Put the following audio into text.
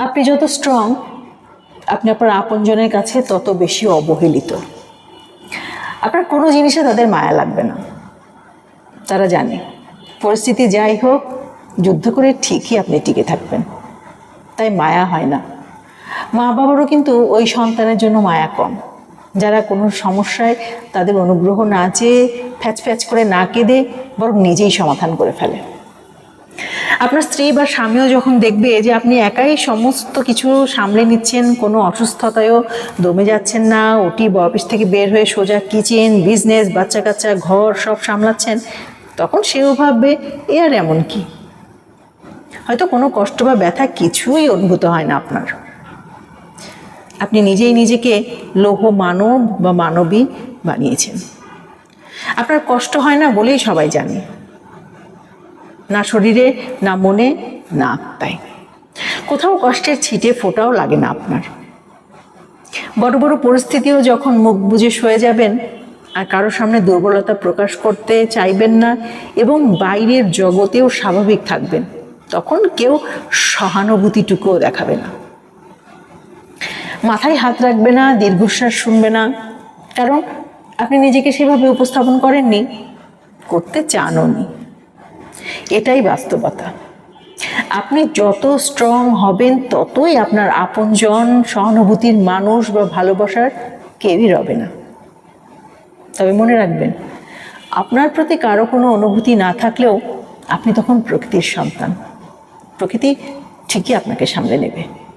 আপনি যত স্ট্রং আপনি আপনার আপনজনের কাছে তত বেশি অবহেলিত। আপনার কোনো জিনিসে তাদের মায়া লাগবে না। তারা জানে, পরিস্থিতি যাই হোক, যুদ্ধ করে ঠিকই আপনি টিকে থাকবেন। তাই মায়া হয় না। মা বাবারও কিন্তু ওই সন্তানের জন্য মায়া কম। যারা কোনো সমস্যায় তাদের অনুগ্রহ না চেয়ে ফ্যাচ ফ্যাচ করে না কেঁদে বরং নিজেই সমাধান করে ফেলে। আপনার স্ত্রী বা স্বামীও যখন দেখবে যে আপনি একাই সমস্ত কিছু সামলে নিচ্ছেন, কোনো অসুস্থতায়ও দমে যাচ্ছেন না ওটি অফিস থেকে বের হয়ে সোজা কিচেন, বিজনেস বাচ্চা কাচ্চা ঘর সব সামলাচ্ছেন, তখন সেও ভাববে, এ আর এমন কি? হয়তো কোনো কষ্ট বা ব্যথা কিছুই অনুভূত হয় না আপনার। আপনি নিজেই নিজেকে লৌহ মানব বা মানবী বানিয়েছেন। আপনার কষ্ট হয় না বলেই সবাই জানে। না শরীরে, না মনে, না আত্মায়। কোথাও কষ্টের ছিটে ফোটাও লাগে না আপনার। বড় বড় পরিস্থিতিও যখন মুখ বুজে সয়ে যাবেন, আর কারোর সামনে দুর্বলতা প্রকাশ করতে চাইবেন না এবং বাইরের জগতেও স্বাভাবিক থাকবেন, তখন কেউ সহানুভূতিটুকুও দেখাবে না। মাথায় হাত রাখবে না, দীর্ঘশ্বাস শুনবে না, কারণ আপনি নিজেকে সেভাবে উপস্থাপন করেননি, করতে চানও নি এটাই বাস্তবতা। আপনি যত স্ট্রং হবেন, ততই আপনার আপনজন, সহানুভূতির মানুষ বা ভালোবাসার কেউই রবে না। তবে মনে রাখবেন, আপনার প্রতি কারও কোনো অনুভূতি না থাকলেও আপনি তখন প্রকৃতির সন্তান। প্রকৃতি ঠিকই আপনাকে সামলে নেবে।